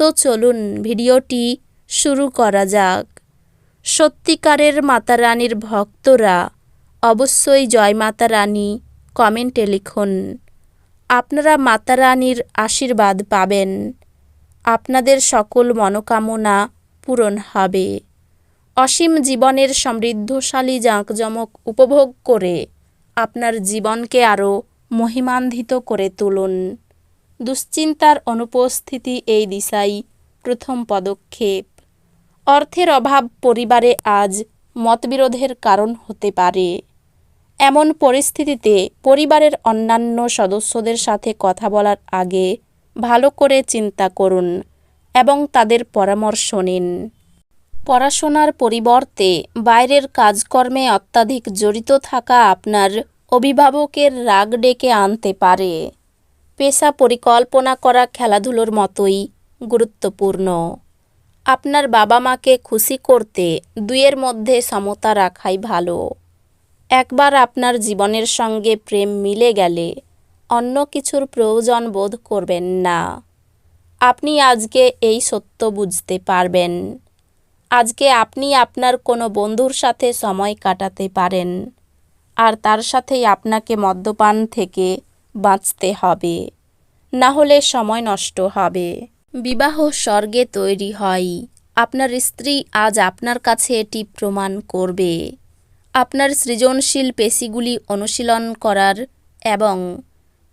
তো চলুন ভিডিওটি শুরু করা যাক। সত্যিকারের মাতা রানীর ভক্তরা অবশ্যই জয় মাতা রানী কমেন্টে লিখুন। আপনারা মাতা রানীর আশীর্বাদ পাবেন। আপনাদের সকল মনোকামনা পূরণ হবে। অসীম জীবনের সমৃদ্ধশালী জাঁকজমক উপভোগ করে আপনার জীবনকে আরও মহিমান্বিত করে তুলুন। দুশ্চিন্তার অনুপস্থিতি এই দিশাই প্রথম পদক্ষেপ। অর্থের অভাব পরিবারে আজ মতবিরোধের কারণ হতে পারে। এমন পরিস্থিতিতে পরিবারের অন্যান্য সদস্যদের সাথে কথা বলার আগে ভালো করে চিন্তা করুন এবং তাদের পরামর্শ নিন। পড়াশোনার পরিবর্তে বাইরের কাজকর্মে অত্যাধিক জড়িত থাকা আপনার অভিভাবকের রাগ ডেকে আনতে পারে। পেশা পরিকল্পনা করা খেলাধুলোর মতোই গুরুত্বপূর্ণ। আপনার বাবা মাকে খুশি করতে দুইয়ের মধ্যে সমতা রাখাই ভালো। একবার আপনার জীবনের সঙ্গে প্রেম মিলে গেলে অন্য কিছুর প্রয়োজন বোধ করবেন না। আপনি আজকে এই সত্য বুঝতে পারবেন। আজকে আপনি আপনার কোনো বন্ধুর সাথে সময় কাটাতে পারেন। আর তার সাথেই আপনাকে মদ্যপান থেকে বাঁচতে হবে না হলে সময় নষ্ট হবে। বিবাহ স্বর্গে তৈরি হয়। আপনার স্ত্রী আজ আপনার কাছে এটি প্রমাণ করবে। আপনার সৃজনশীল পেশিগুলি অনুশীলন করার এবং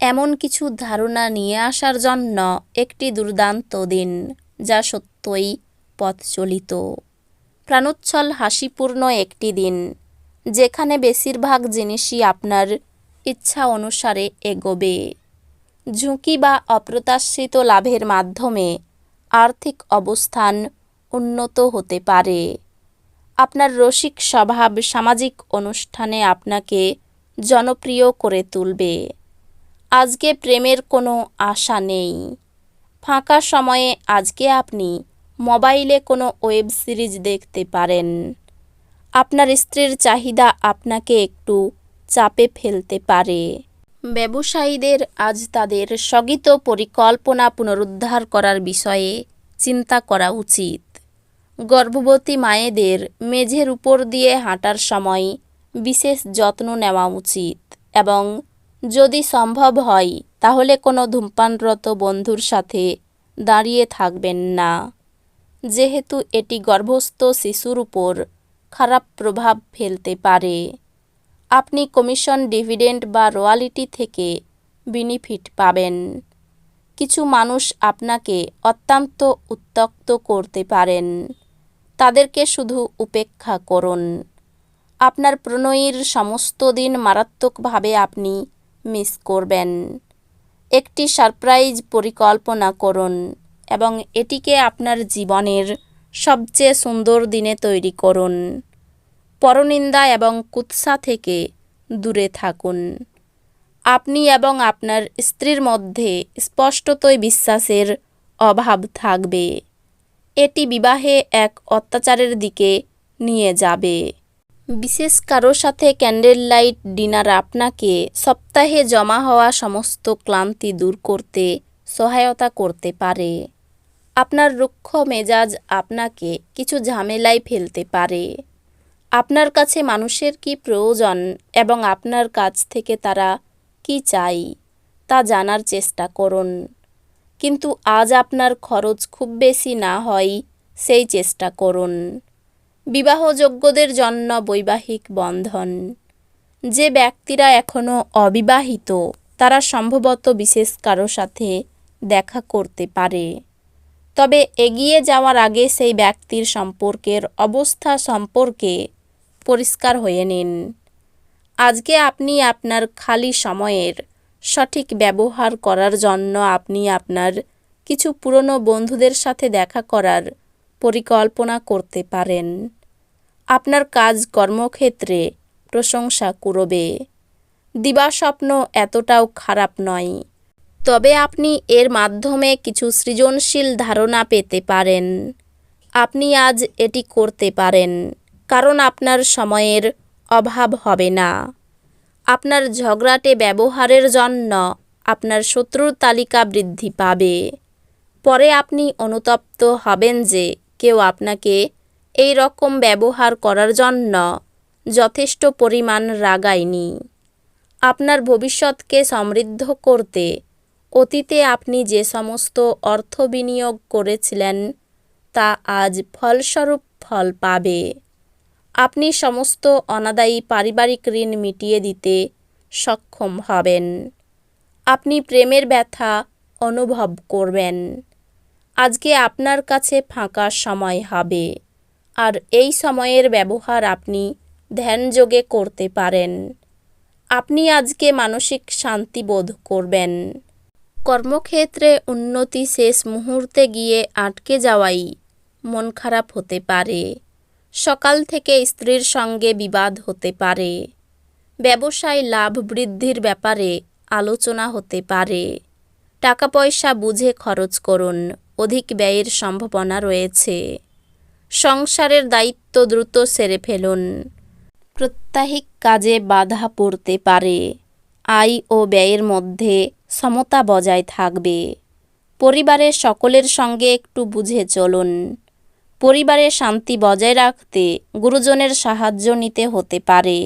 এমন কিছু ধারণা নিয়ে আসার জন্য একটি দুর্দান্ত দিন, যা সত্যই পথচলিত। প্রাণোচ্ছল হাসিপূর্ণ একটি দিন, যেখানে বেশিরভাগ জিনিসই আপনার ইচ্ছা অনুসারে এগোবে। ঝুঁকি বা অপ্রত্যাশিত লাভের মাধ্যমে আর্থিক অবস্থান উন্নত হতে পারে। আপনার রসিক স্বভাব সামাজিক অনুষ্ঠানে আপনাকে জনপ্রিয় করে তুলবে। আজকে প্রেমের কোনো আশা নেই। ফাঁকা সময়ে আজকে আপনি মোবাইলে কোনো ওয়েব সিরিজ দেখতে পারেন। আপনার স্ত্রীর চাহিদা আপনাকে একটু চাপে ফেলতে পারে। ব্যবসায়ীদের আজ তাদের স্থগিত পরিকল্পনা পুনরুদ্ধার করার বিষয়ে চিন্তা করা উচিত। গর্ভবতী মায়েদের মেঝের উপর দিয়ে হাঁটার সময় বিশেষ যত্ন নেওয়া উচিত এবং যদি সম্ভব হয়, তাহলে কোনো ধূমপানরত বন্ধুর সাথে দাঁড়িয়ে থাকবেন না। যেহেতু এটি গর্ভস্থ শিশুর উপর খারাপ প্রভাব ফেলতে পারে। আপনি কমিশন ডিভিডেন্ড বা রয়্যালিটি থেকে বেনিফিট পাবেন। কিছু মানুষ আপনাকে অত্যন্ত উত্তক্ত করতে পারেন। তাদেরকে শুধু উপেক্ষা করুন। আপনার প্রণয়ীর সমস্ত দিন মারাত্মকভাবে আপনি মিস করবেন। একটি সারপ্রাইজ পরিকল্পনা করুন এবং এটিকে আপনার জীবনের সবচেয়ে সুন্দর দিনে তৈরি করুন। পরনিন্দা এবং কুৎসা থেকে দূরে থাকুন। আপনি এবং আপনার স্ত্রীর মধ্যে স্পষ্টতই বিশ্বাসের অভাব থাকবে। এটি বিবাহে এক অত্যাচারের দিকে নিয়ে যাবে। বিশেষ কারও সাথে ক্যান্ডেল লাইট ডিনার আপনাকে সপ্তাহে জমা হওয়া সমস্ত ক্লান্তি দূর করতে সহায়তা করতে পারে। আপনার রুক্ষ মেজাজ আপনাকে কিছু ঝামেলায় ফেলতে পারে। আপনার কাছে মানুষের কি প্রয়োজন এবং আপনার কাছ থেকে তারা কি চাই তা জানার চেষ্টা করুন। কিন্তু আজ আপনার খরচ খুব বেশি না হয়, সেই চেষ্টা করুন। বিবাহযোগ্যদের জন্য বৈবাহিক বন্ধন। যে ব্যক্তিরা এখনও অবিবাহিত, তারা সম্ভবত বিশেষ কারও সাথে দেখা করতে পারে। তবে এগিয়ে যাওয়ার আগে সেই ব্যক্তির সম্পর্কের অবস্থা সম্পর্কে পরিষ্কার হয়ে নিন। আজকে আপনি আপনার খালি সময়ের সঠিক ব্যবহার করার জন্য আপনি আপনার কিছু পুরনো বন্ধুদের সাথে দেখা করার পরিকল্পনা করতে পারেন। আপনার কাজ কর্মক্ষেত্রে প্রশংসা কুড়বে দিবাস্বপ্ন এতটাও খারাপ নয়। তবে আপনি এর মাধ্যমে কিছু সৃজনশীল ধারণা পেতে পারেন। আপনি আজ এটি করতে পারেন। কারণ আপনার সময়ের অভাব হবে না। আপনার ঝগড়াটে ব্যবহারের জন্য আপনার শত্রুর তালিকা বৃদ্ধি পাবে। পরে আপনি অনুতপ্ত হবেন যে কেউ আপনাকে এই রকম ব্যবহার করার জন্য যথেষ্ট পরিমাণ রাগায়নি। আপনার ভবিষ্যৎকে সমৃদ্ধ করতে অতীতে আপনি যে সমস্ত অর্থ বিনিয়োগ করেছিলেন, তা আজ ফলস্বরূপ ফল পাবে। আপনি সমস্ত অনাদায়ী পারিবারিক ঋণ মিটিয়ে দিতে সক্ষম হবেন। আপনি প্রেমের ব্যথা অনুভব করবেন। আজকে আপনার কাছে ফাঁকা সময় হবে। আর এই সময়ের ব্যবহার আপনি ধ্যানযোগে করতে পারেন। আপনি আজকে মানসিক শান্তি বোধ করবেন। কর্মক্ষেত্রে উন্নতি শেষ মুহূর্তে গিয়ে আটকে যাওয়াই মন খারাপ হতে পারে। সকাল থেকে স্ত্রীর সঙ্গে বিবাদ হতে পারে। ব্যবসায় লাভ বৃদ্ধির ব্যাপারে আলোচনা হতে পারে। টাকা পয়সা বুঝে খরচ করুন, অধিক ব্যয়ের সম্ভাবনা রয়েছে। সংসারের দায়িত্ব দ্রুত সেরে ফেলুন। প্রত্যাহিক কাজে বাধা পড়তে পারে। আয় ও ব্যয়ের মধ্যে সমতা বজায় থাকবে। পরিবারের সকলের সঙ্গে একটু বুঝে চলুন। পরিবারে শান্তি বজায় রাখতে গুরুজনের সাহায্য নিতে হতে পারে।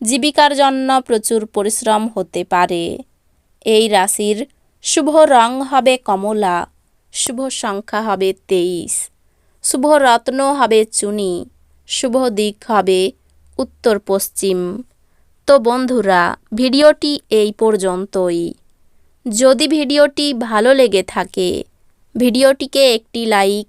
জীবিকার জন্য প্রচুর পরিশ্রম হতে পারে। এই রাশির শুভ রং হবে কমলা, শুভ সংখ্যা হবে তেইশ, শুভ রত্ন হবে চুনি, শুভ দিক হবে উত্তর পশ্চিম। তো বন্ধুরা, ভিডিওটি এই পর্যন্তই। যদি ভিডিওটি ভালো লেগে থাকে, ভিডিওটিকে একটি লাইক